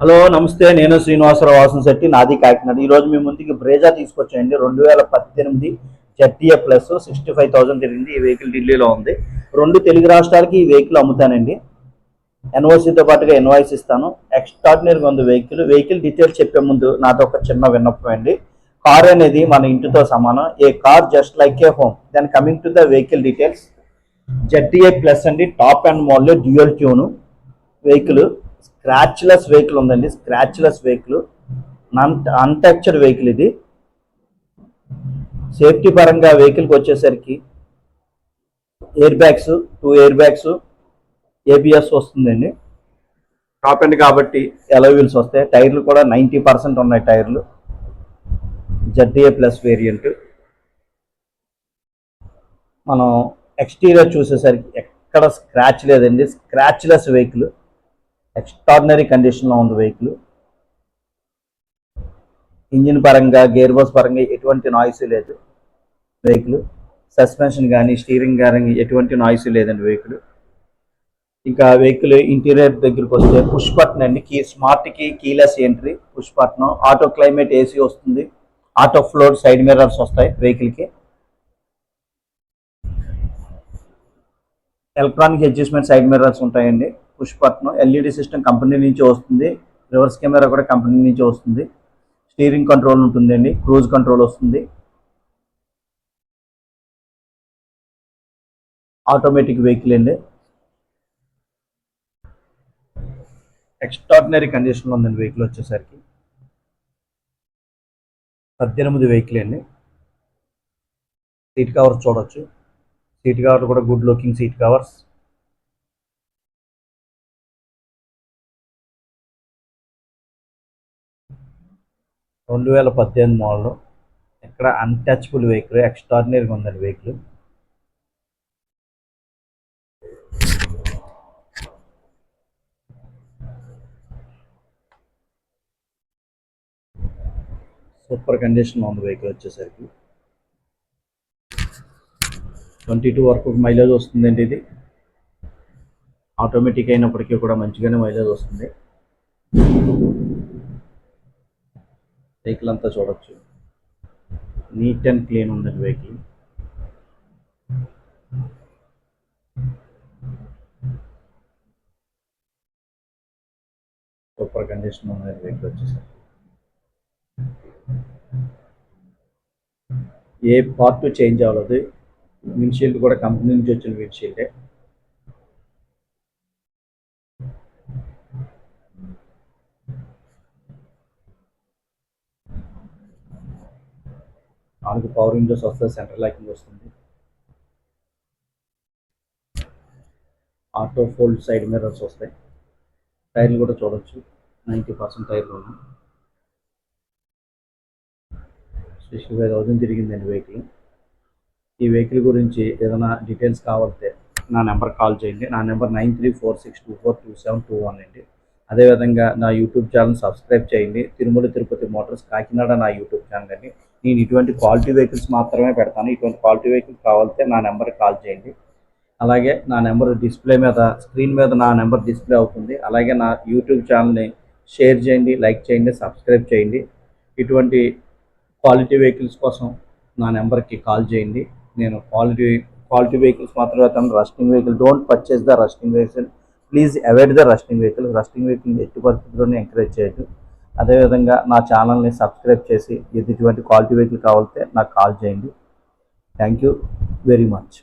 Hello నమస్తే. నేను శ్రీనివాసరావు వాసన్ శెట్టి నాది కాకినాడ. ఈరోజు మీ ముందుకి బ్రేజా తీసుకొచ్చాయండి. రెండు వేల పద్దెనిమిది ZTA plus sixty five thousand తిరిగింది. ఈ వెహికల్ ఢిల్లీలో ఉంది. రెండు తెలుగు రాష్ట్రాలకి ఈ వెహికల్ అమ్ముతానండి. ఎన్ఓసితో పాటుగా ఎన్వాయిస్ ఇస్తాను. ఎక్స్ట్రాడినరీగా ఉంది వెహికల్. వెహికల్ డీటెయిల్స్ చెప్పే ముందు నాతో ఒక చిన్న విన్నపం అండి. కార్ అనేది మన ఇంటితో సమానం. A car just like a home then coming to the vehicle details ZTA plus అండి. Top and model dual tone vehicle scratchless vehicle ఉందండి. Scratchless vehicle. అన్టచ్డ్ వెహికల్ ఇది. సేఫ్టీ పరంగా వెహికల్కి వచ్చేసరికి air bags two air bags ABS వస్తుందండి. Top end కాబట్టి ఎలా wheels వస్తాయి. టైర్లు కూడా నైంటీ పర్సెంట్ ఉన్నాయి టైర్లు. ZDA plus variant. మనం ఎక్స్టీరియర్ చూసేసరికి ఎక్కడ స్క్రాచ్ లేదండి. Scratchless vehicle. ఎక్స్ట్రాడినరీ కండిషన్లో ఉంది వెహికల్ ఇంజిన్ పరంగా గేర్ బాక్స్ పరంగా ఎటువంటి నాయిస్ లేదు. వెహికల్ సస్పెన్షన్ కానీ స్టీరింగ్ కానీ ఎటువంటి నాయిస్ లేదండి వెహికల్ ఇంకా వెహికల్ ఇంటీరియర్ దగ్గరికి వస్తే పుష్ బటన్ అండి. Key smart key keyless entry push button auto climate AC వస్తుంది. ఆటో ఫ్లోర్ సైడ్ మిర్రర్స్ వస్తాయి వెహికల్కి ఎలక్ట్రానిక్ అడ్జస్ట్మెంట్ సైడ్ మిర్రర్స్ ఉంటాయండి. Push button LED system company నుంచి వస్తుంది. రివర్స్ కెమెరా కూడా కంపెనీ నుంచి వస్తుంది. స్టీరింగ్ కంట్రోల్ ఉంటుందండి. క్రూజ్ కంట్రోల్ వస్తుంది. ఆటోమేటిక్ వెహికల్ అండి. ఎక్స్ట్రాడినరీ కండిషన్లో ఉందండి వెహికల్ వచ్చేసరికి. పద్దెనిమిది వెహికల్ అండి. సీట్ కవర్స్ చూడొచ్చు. సీట్ కవర్ కూడా గుడ్ లుకింగ్ సీట్ కవర్స్. రెండు వేల పద్దెనిమిది మోడల్. ఇక్కడ అన్టచబుల్ వెహికల్ ఎక్స్ట్రాడినరీగా ఉందండి వెహికల్ సూపర్ కండిషన్లో ఉంది వెహికల్ వచ్చేసరికి. ట్వంటీ టూ వరకు మైలేజ్ వస్తుందండి ఇది. ఆటోమేటిక్ అయినప్పటికీ కూడా మంచిగానే మైలేజ్ వస్తుంది. వెహికల్ అంతా చూడొచ్చు. నీట్ అండ్ క్లీన్ ఉందండి వెహికల్. సూపర్ కండిషన్ ఉంది వెహికల్ వచ్చేసరికి. ఏ పార్ట్ చేంజ్ అవ్వలేదు. విండ్షీల్డ్ కూడా కంపెనీ నుంచి వచ్చిన విండ్షీల్డే మనకు పవర్ విండోస్ వస్తుంది సెంట్రల్ లైటింగ్ వస్తుంది. ఆటో ఫోల్డ్ సైడ్ మిర్రర్స్ వస్తాయి. టైర్లు కూడా చూడొచ్చు. నైంటీ పర్సెంట్ టైర్లు ఉన్నాయి సిక్స్టీ ఫైవ్ థౌసండ్ తిరిగిందండి వెహికల్ ఈ వెహికల్ గురించి ఏదైనా డీటెయిల్స్ కావాలంటే నా నెంబర్ కాల్ చేయండి. నా number nine three four six two four two seven two one అండి. అదేవిధంగా నా యూట్యూబ్ ఛానల్ సబ్స్క్రైబ్ చేయండి. తిరుమల తిరుపతి మోటార్స్ కాకినాడ నా యూట్యూబ్ ఛానల్ అండి. నేను ఇటువంటి క్వాలిటీ వెహికల్స్ మాత్రమే పెడతాను. ఇటువంటి క్వాలిటీ వెహికల్స్ కావాలంటే నా నెంబర్కి కాల్ చేయండి. అలాగే నా నెంబర్ డిస్ప్లే మీద స్క్రీన్ మీద నా నెంబర్ డిస్ప్లే అవుతుంది. అలాగే నా యూట్యూబ్ ఛానల్ని షేర్ చేయండి లైక్ చేయండి సబ్స్క్రైబ్ చేయండి. ఇటువంటి క్వాలిటీ వెహికల్స్ కోసం నా నెంబర్కి కాల్ చేయండి. నేను క్వాలిటీ క్వాలిటీ వెహికల్స్ మాత్రమే పెడతాను. Rusting vehicle don't purchase the rusting vehicle please avoid the rusting vehicle rusting vehicle ఎట్టి పరిస్థితుల్లోనే ఎంకరేజ్ చేయదు అదేవిధంగా నా ఛానల్ని సబ్స్క్రైబ్ చేసి ఎటువంటి క్వాలిటీ వెహికల్ కావాలంటే నాకు కాల్ చేయండి. Thank you very much.